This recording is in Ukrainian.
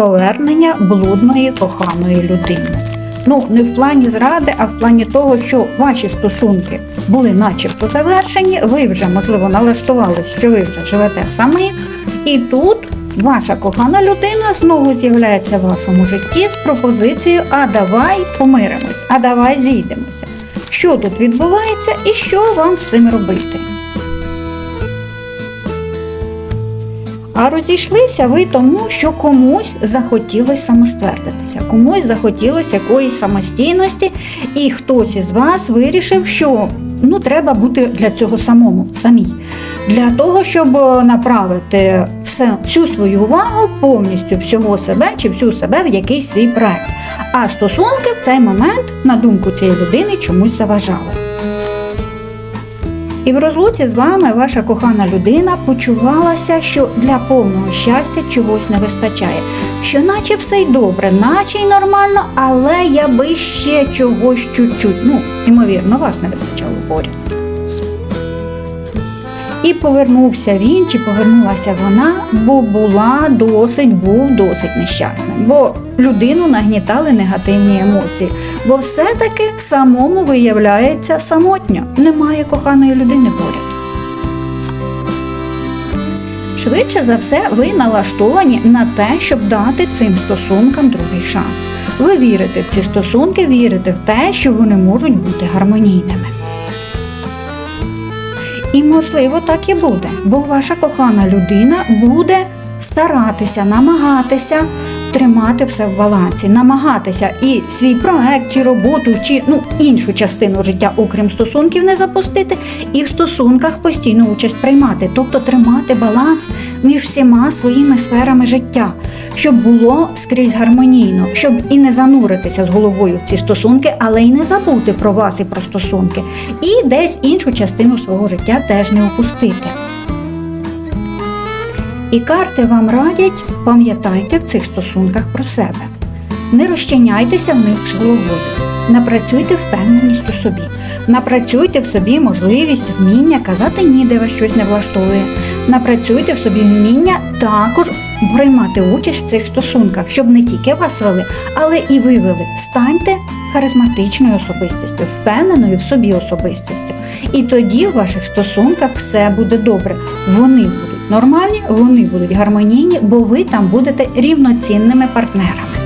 повернення блудної коханої людини. Ну, не в плані зради, а в плані того, що ваші стосунки були начебто завершені, ви вже, можливо, налаштували, що ви вже живете самі, і тут ваша кохана людина знову з'являється в вашому житті з пропозицією А давай помиримось, а давай зійдемося. Що тут відбувається і що вам з цим робити? А розійшлися ви тому, що комусь захотілося самоствердитися, комусь захотілося якоїсь самостійності, і хтось із вас вирішив, що ну треба бути для цього самому самій. Для того, щоб е, направити все, всю свою увагу повністю всього себе чи всю себе в якийсь свій проект. А стосунки в цей момент, на думку цієї людини, чомусь заважали. І в розлуці з вами ваша кохана людина почувалася, що для повного щастя чогось не вистачає. Що наче все й добре, наче й нормально, але я би ще чогось чуть-чуть. Ну, ймовірно, вас не вистачало поряд. І повернувся він чи повернулася вона, бо була досить, був досить нещасним. Бо людину нагнітали негативні емоції. Бо все-таки самому виявляється самотньо. Немає коханої людини поряд. Швидше за все, ви налаштовані на те, щоб дати цим стосункам другий шанс. Ви вірите в ці стосунки, вірите в те, що вони можуть бути гармонійними. І можливо так і буде, бо ваша кохана людина буде старатися, намагатися тримати все в балансі, намагатися і свій проект, чи роботу, чи ну іншу частину життя, окрім стосунків, не запустити, і в стосунках постійну участь приймати, тобто тримати баланс між всіма своїми сферами життя, щоб було скрізь гармонійно, щоб і не зануритися з головою в ці стосунки, але й не забути про вас і про стосунки, і десь іншу частину свого життя теж не опустити. І карти вам радять, пам'ятайте в цих стосунках про себе. Не розчиняйтеся в них з головою. Напрацюйте впевненість у собі. Напрацюйте в собі можливість, вміння казати ні, де вас щось не влаштовує. Напрацюйте в собі вміння також приймати участь в цих стосунках, щоб не тільки вас вели, але і ви вели. Станьте харизматичною особистістю, впевненою в собі особистістю. І тоді в ваших стосунках все буде добре. Вони будуть нормальні, вони будуть гармонійні, бо ви там будете рівноцінними партнерами.